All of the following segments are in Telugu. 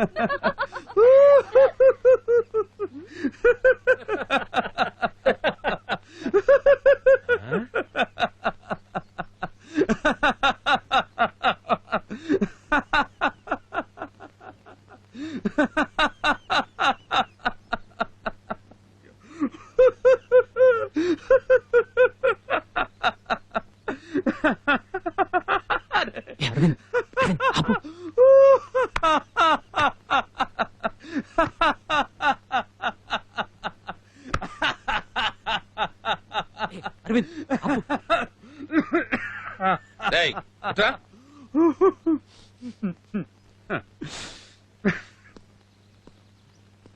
ఏ,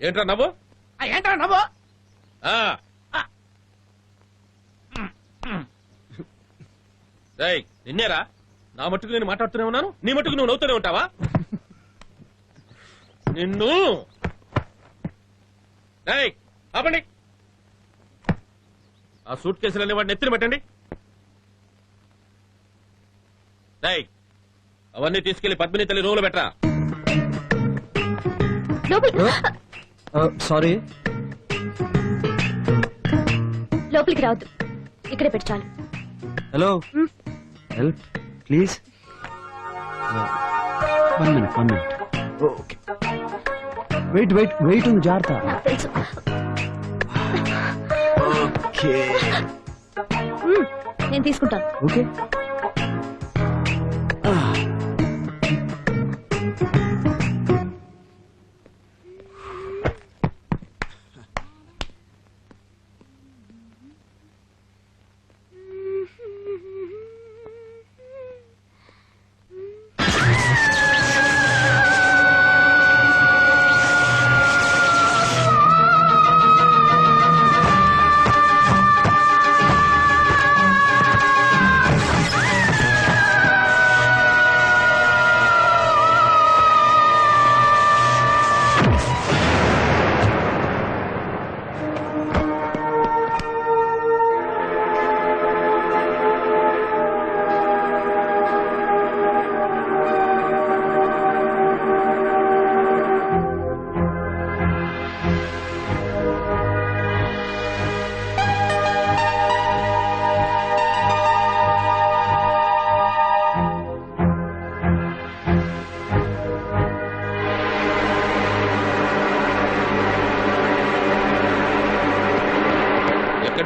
ఏంట్రా నవ్వు? ఏంట్రా నవ్వు? నిన్నేరా? నా మట్టుకు నేను మాట్లాడుతూనే ఉన్నాను? నీ మట్టుకు నువ్వు నవ్వుతూనే ఉంటావా? నిన్ను. ఆపండి. ఆ సూట్ కేసులన్నీ వాడిని ఎత్తిన పెట్టండి. అవన్నీ తీసుకెళ్ళి పద్మిని తల్లి రూములో పెట్టరా. లోపలికి సారీ. లోపలికి రావద్దు. ఇక్కడే పెట్టి చాలు. Hello? Help please? One minute one minute. Okay. Wait wait wait ఉంది జాగ్రత్త. ఓకే. నేను తీసుకుంటాను. ఓకే.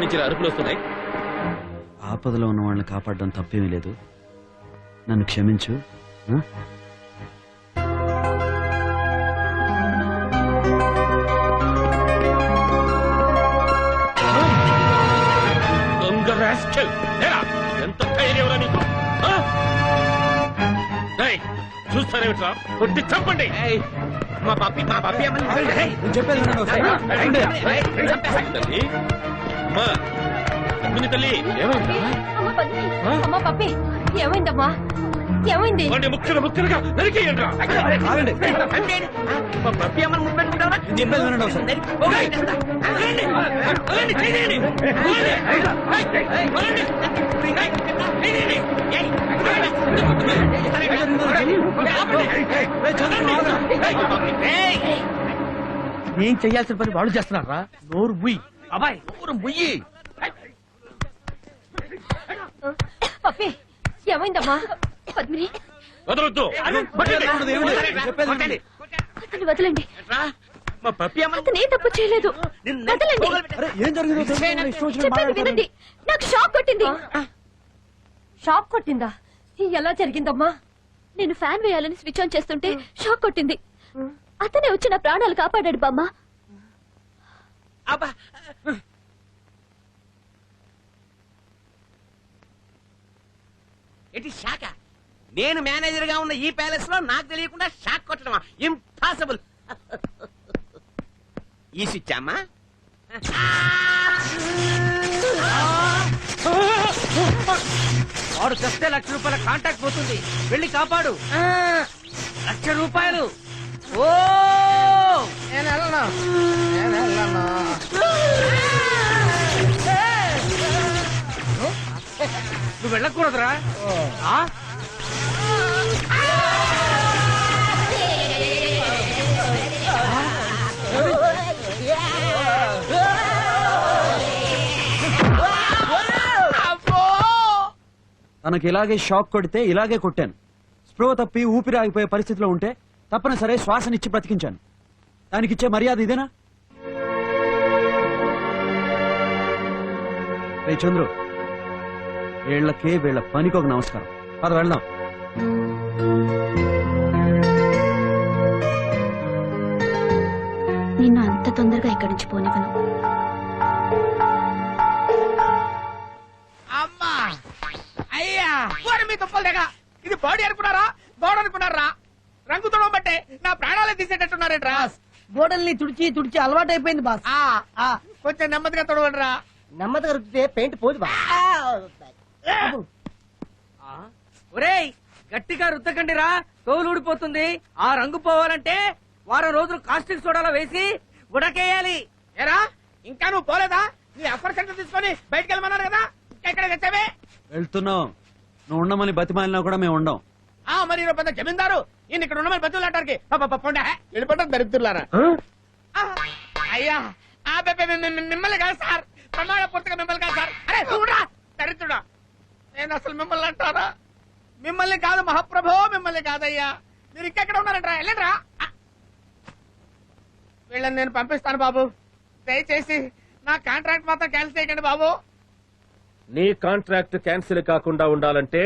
నుంచి అరుపులు వస్తున్నాయి ఆపదలో ఉన్న వాళ్ళని కాపాడడం తప్పేమీ లేదు నన్ను క్షమించు ఆ? దొంగ rascal. లేరా? ఎంత ధైర్యంరా నీకు ఆ? డేయ్, చూస్తారేమిట్రా కొట్టి చంపండి మా పప్పి మా పప్పి నేను చెప్పేది అమ్మా తల్లి ఏమైంది అమ్మ పప్పి ఏమైందమ్మా ఏమైంది ముక్కలు ముక్కలుగా పప్పి అమ్మని చెప్పేది వినండి. ఏం చెయ్యాల్సిన పని వాళ్ళు చేస్తున్నారా నోరు ముయ్యి అబ్బాయి నోరు ముయ్యి. పప్పి ఏమైందమ్మా? పద్మిని. వదలొద్దు. ఏమిటి? ఏమిటి? చెప్పేది వినండి. అతన్ని వదలండి. మా పప్పి అతను ఏ తప్పు చేయలేదు. వదలండి. అరే ఏం జరిగిందో తెలుసుకోకుండా ఇష్టం వచ్చినట్టు చెప్పేది మాట్లాడతారు. వినండి. నాకు షాక్ కొట్టింది. షాక్ కొట్టిందా? ఎలా జరిగిందమ్మా? నేను ఫ్యాన్ వేయాలని స్విచ్ ఆన్ చేస్తుంటే షాక్ కొట్టింది. అతనే వచ్చి నా ప్రాణాలు కాపాడాడు బామ్మ. అబ్బా. ఏంటి షాక? నేను మేనేజర్గా ఉన్న ఈ ప్యాలెస్లో నాకు తెలియకుండా షాక్ కొట్టడమా? ఇంపాసిబుల్ ఈ స్విచ్ అమ్మా. వాడు చస్తే లక్ష రూపాయల కాంటాక్ట్ పోతుంది. వెళ్ళి కాపాడు. లక్ష రూపాయలు. ఓ! నేను నువ్వు వెళ్ళకూడదురా. తనకి ఇలాగే షాక్ కొడితే ఇలాగే కొట్టాను. స్పృహ తప్పి ఊపిరి ఆగిపోయే పరిస్థితిలో ఉంటే తప్పనిసరి శ్వాసనిచ్చి బ్రతికించాను. దానికిచ్చే మర్యాద ఇదేనా? రే చంద్రు వీళ్ళకే వీళ్ళ పనికి ఒక నమస్కారం. పద వెళ్దాం. నిన్ను అంత తొందరగా ఇక్కడి నుంచి పోనివ్వను. అమ్మా! అయ్యా! మీ తుప్పలు దగ్గర ఇది బాడీ అనుకున్నారా? గోడ అనుకున్నారా? రంగు తొడవ బట్టే నా ప్రాణాలే తీసేటట్టున్నారేట్రా? గోడల్ని తుడిచి తుడిచి అలవాటైపోయింది బాస్. ఆ, ఆ, కొంచెం నెమ్మదిగా తొడవండిరా. నెమ్మదిగా రుద్దితే పెయింట్ పోదు బా ఒరేయ్ గట్టిగా రుద్దకండిరా. తోలు ఊడిపోతుంది. ఆ రంగు పోవాలంటే వారం రోజులు కాస్టిక్ సోడాలో వేసి ఉడకేయాలి. ఏరా ఇంకా నువ్వు పోలేదా? నీ అఫర్ సెంటర్ తీసుకొని బయటికి వెళ్ళమన్నారు కదా. ఇంకా ఇక్కడ వచ్చావే వెళ్తున్నాం. నువ్వు ఉండమని బతిమాలినా కూడా మేము ఉండం. ఆ మరి పెద్ద జమీందారు. ఈయన ఇక్కడ ఉన్న బతులాటానికి పొండ. వెళ్ళిపోవడం దరిద్రులారా? అయ్యా. ఆ మిమ్మల్ని కాదు సార్. ప్రమాణ పూర్తిగా మిమ్మల్ని కాదు సార్. అరే చూడరా దరిద్రుడా. నేను అసలు మిమ్మల్ని అంటారా మిమ్మల్ని కాదు మహాప్రభో మిమ్మల్ని కాదయ్యా. మీరు ఇంకెక్కడ ఉన్నారంటారా? వెళ్ళండిరా. వీళ్ళని నేను పంపిస్తాను బాబు. దయచేసి నా కాంట్రాక్ట్ మాత్రం క్యాన్సిల్ చేయకండి బాబు. నీ కాంట్రాక్ట్ క్యాన్సిల్ కాకుండా ఉండాలంటే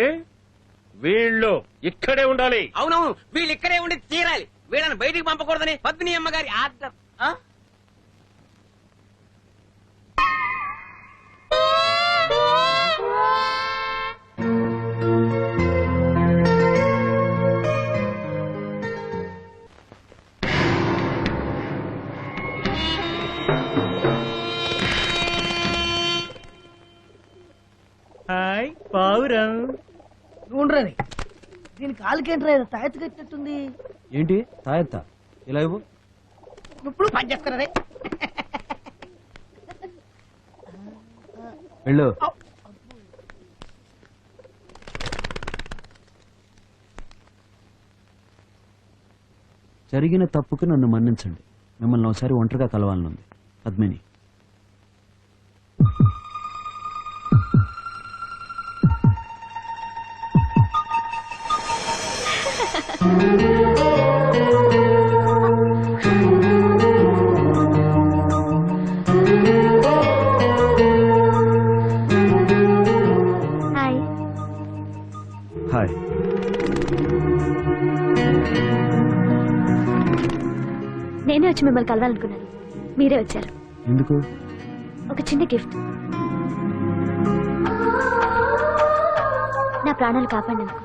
వీళ్ళు ఇక్కడే ఉండాలి. అవునవును వీళ్ళు ఇక్కడే ఉండి తీరాలి. వీళ్ళని బయటికి పంపకూడదని పద్మిని అమ్మగారి ఆర్డర్ కాలుకేంట్రా తాయెత్తు కట్టినట్టుంది ఏంటి? తాయెత్తా? ఇలా ఇవ్వు. ఇప్పుడు పని చేస్తారే వెళ్ళు. జరిగిన తప్పుకి నన్ను మన్నించండి. మిమ్మల్ని ఒకసారి ఒంటరిగా కలవాలనుంది. పద్మిని. హాయ్ హాయ్ నేనే వచ్చి మిమ్మల్ని కలవాలనుకున్నాను. మీరే వచ్చారు. ఎందుకు? ఒక చిన్న గిఫ్ట్ నా ప్రాణాలు కాపాడినందుకు.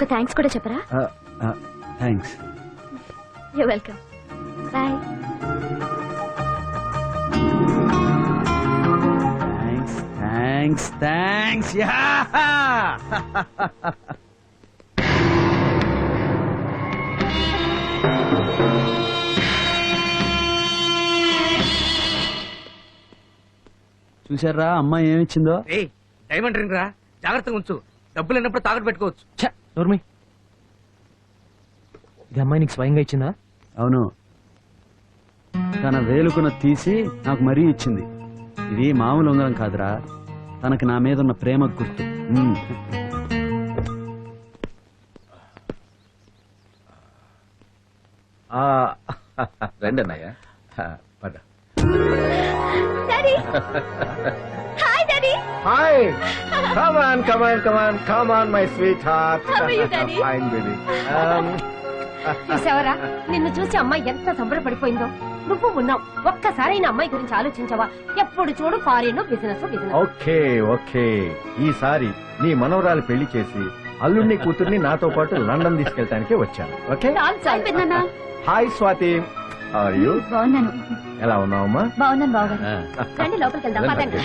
ఒక థ్యాంక్స్ కూడా చెప్పరా? Thanks. You welcome bye thanks thanks thanks yeah చూసారా అమ్మాయి ఏమిచ్చిందో? ఏయ్ డైమండ్ రింగ్ రా జాగ్రత్తగా ఉంచు. డబ్బులు ఉన్నప్పుడు తాకట్టు పెట్టుకోవచ్చు. నోర్మి. ఇది అమ్మాయి నీకు స్వయంగా ఇచ్చిందా? అవును. తన వేలుకున తీసి నాకు మరీ ఇచ్చింది. ఇది మామూలు ఉంగరం కాదురా. తనకి నా మీద ఉన్న ప్రేమ గుర్తు. మ్మ్. రండి అన్నయ్య పద. Hi Come on, come on, come on, come on, my sweetheart. How are you, Daddy? Fine, baby. Um, చూసావరా? నిన్ను చూసి అమ్మాయి ఎంత సంబరపడిపోయిందో? నువ్వు ఉన్నావు. ఒక్కసారైన అమ్మాయి గురించి ఆలోచించావా? ఎప్పుడు చూడు foreign business business okay okay. ఈసారి నీ మనవరాలు పెళ్ళి చేసి అల్లుడిని కూతుర్ని నాతో పాటు లండన్ తీసుకెళ్ళటానికి వచ్చాను. Okay? Hi hi Swathi. Are you బాగున్నాను. ఎలా ఉన్నావమ్మా? బాగున్నాను బాగున్నాను రండి లోపలికి వెళ్దాం. పదండి.